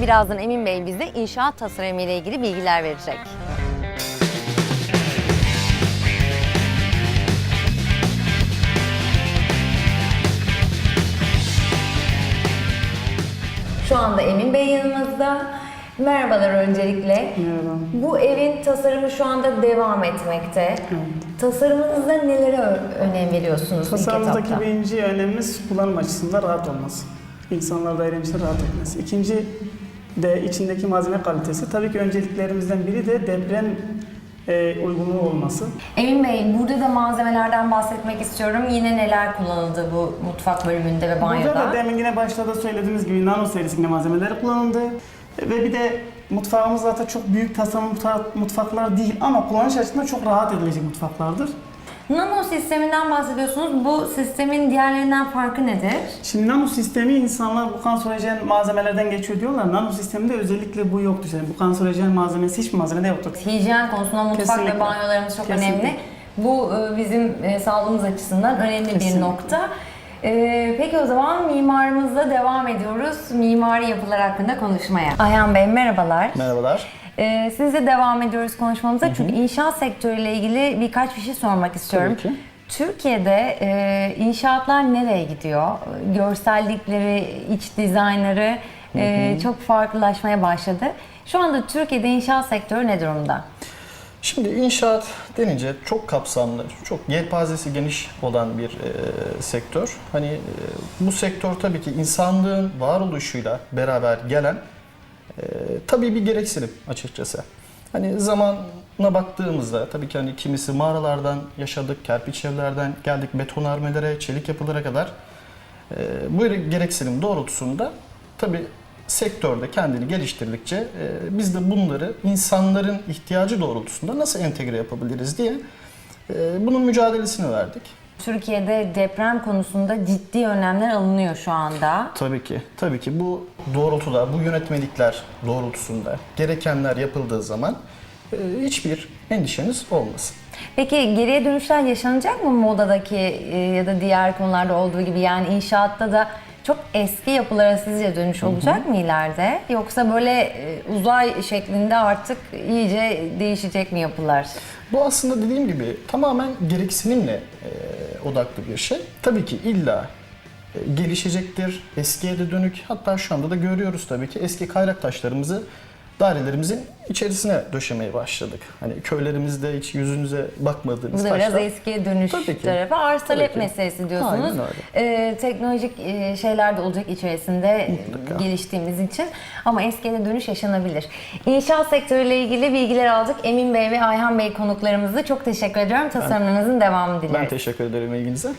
Birazdan Emin Bey bize inşaat tasarımı ile ilgili bilgiler verecek. Şu anda Emin Bey yanımızda. Merhabalar öncelikle. Merhaba. Bu evin tasarımı şu anda devam etmekte. Tasarımınızda nelere önem veriyorsunuz ilk Tasarımdaki etapta? birinci önemimiz kullanım açısından rahat olması. İnsanlar da eğlenceli rahat etmesi. İkinci de içindeki malzeme kalitesi. Tabii ki önceliklerimizden biri de deprem e, uygunluğu olması. Emin Bey, burada da malzemelerden bahsetmek istiyorum. Yine neler kullanıldı bu mutfak bölümünde ve banyoda? Burada da demin yine başta da söylediğimiz gibi nano serisinde malzemeler kullanıldı. Ve bir de mutfağımız zaten çok büyük tasarım mutfa- mutfaklar değil ama kullanış açısından çok rahat edilecek mutfaklardır. Nano sisteminden bahsediyorsunuz. Bu sistemin diğerlerinden farkı nedir? Şimdi nano sistemi insanlar bu kanserojen malzemelerden geçiyor diyorlar. Nano sisteminde özellikle bu yoktur. Yani bu kanserojen malzemesi hiçbir malzemede yoktur. Hijyen konusunda mutfak Kesinlikle. ve banyolarımız çok Kesinlikle. önemli. Bu e, bizim e, sağlığımız açısından önemli bir Kesinlikle. nokta. E, Peki o zaman mimarımızla devam ediyoruz. Mimari yapılar hakkında konuşmaya. Ayhan Bey merhabalar. Merhabalar. Ee, sizle devam ediyoruz konuşmamıza çünkü inşaat sektörüyle ilgili birkaç bir şey sormak istiyorum. Tabii ki. Türkiye'de e, inşaatlar nereye gidiyor? Görsellikleri, iç dizaynları e, çok farklılaşmaya başladı. Şu anda Türkiye'de inşaat sektörü ne durumda? Şimdi inşaat denince çok kapsamlı, çok yelpazesi geniş olan bir e, sektör. Hani e, bu sektör tabii ki insanlığın varoluşuyla beraber gelen e, tabii bir gereksinim açıkçası. Hani zamana baktığımızda tabii ki hani kimisi mağaralardan yaşadık, kerpiç evlerden geldik betonarmelere, çelik yapılara kadar e, bu gereksinim doğrultusunda tabii sektörde kendini geliştirdikçe e, biz de bunları insanların ihtiyacı doğrultusunda nasıl entegre yapabiliriz diye e, bunun mücadelesini verdik. Türkiye'de deprem konusunda ciddi önlemler alınıyor şu anda. Tabii ki, tabii ki bu doğrultuda, bu yönetmelikler doğrultusunda gerekenler yapıldığı zaman e, hiçbir endişeniz olmasın. Peki geriye dönüşler yaşanacak mı modadaki e, ya da diğer konularda olduğu gibi yani inşaatta da çok eski yapılara sizce dönüş olacak mı ileride? Yoksa böyle e, uzay şeklinde artık iyice değişecek mi yapılar? Bu aslında dediğim gibi tamamen gereksinimle e, odaklı bir şey. Tabii ki illa e, gelişecektir, eskiye de dönük. Hatta şu anda da görüyoruz tabii ki eski kayrak taşlarımızı dairelerimizin içerisine döşemeye başladık. Hani köylerimizde hiç yüzünüze bakmadığınız Bu da biraz taşlar. eskiye dönüş Tabii ki. tarafı. Arz talep Tabii ki. meselesi diyorsunuz. Aynen. Ee, teknolojik e, şeyler de olacak içerisinde e, Mutlaka. geliştiğimiz için. Ama eskiye de dönüş yaşanabilir. İnşaat sektörüyle ilgili bilgiler aldık. Emin Bey ve Ayhan Bey konuklarımızı çok teşekkür ediyorum. Tasarımlarınızın devamını Ben dileriz. teşekkür ederim ilginize.